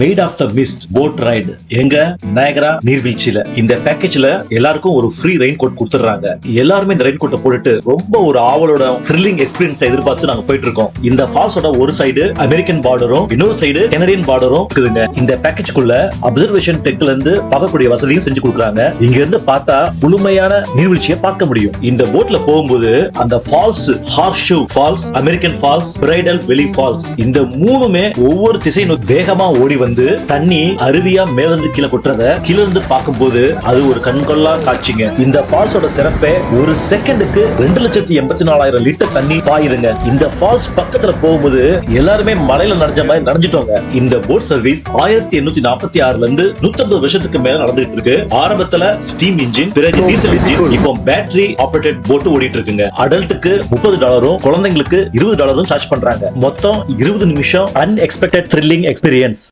Maid of the mist boat ride எங்க? Niagara நீர்வீழ்ச்சியில. இந்த பேக்கேஜ்ல எல்லாருக்கும் ஒரு ஃப்ரீ ரெயின் கோட் கொடுத்துறாங்க எல்லாருமே இந்த ரெயின் கோட்டை போட்டுட்டு ரொம்ப ஒரு ஆவலோட த்ரில்லிங் எக்ஸ்பீரியன்ஸ் எதிர்பார்த்து நாங்க போயிட்டு இருக்கோம் இந்த ஃபால்ஸோட ஒரு சைடு அமெரிக்கன் பார்டரும் இன்னொரு சைடு கெனடியன் பார்டரும் இருக்குதுங்க. இந்த பேக்கேஜ்க்குள்ள அப்சர்வேஷன் டெக்ல இருந்து பார்க்கக்கூடிய வசதியும் செஞ்சு கொடுக்குறாங்க. இங்க இருந்து பார்த்தா முழுமையான நீர்வீழ்ச்சியை பார்க்க முடியும். இந்த போட்ல போகும்போது அந்த falls horseshoe falls American falls bridal veil falls இந்த மூணுமே ஒவ்வொரு திசையும் வேகமா ஓடி வந்து தண்ணி அருவியா மேலிருந்து கீழே கொட்டுறத கீழ இருந்து பார்க்கும்போது அது ஒரு கண்கொள்ளா காட்சிங்க. இந்த ஃபால்ஸோட சிறப்பே ஒரு செகண்டுக்கு ரெண்டு லட்சத்தி எண்பத்தி நாலாயிரம் லிட்டர் தண்ணி பாயுதுங்க. இந்த ஃபால்ஸ் பக்கத்துல போகும்போது எல்லாருமே மலையில நனைஞ்ச மாதிரி நனைஞ்சிட்டோங்க. இந்த போட் சர்வீஸ் ஆயிரத்தி எண்ணூத்தி நாற்பத்தி ஆறுல இருந்து நூத்தம்பது வருஷத்துக்கு மேல நடந்துட்டு இருக்கு. ஆரம்பத்துல ஸ்டீம் இன்ஜின் பிறகு டீசல் இன்ஜின் இப்போ பேட்டரி ஆபரேட்டட் போட்டு ஓடிட்டு இருக்குங்க. அடல்ட்டுக்கு முப்பது டாலரும் குழந்தைங்களுக்கு இருபது டாலரும் சார்ஜ் பண்றாங்க. மொத்தம் இருபது நிமிஷம் அன்எக்ஸ்பெக்டட் த்ரில்லிங் எக்ஸ்பீரியன்ஸ்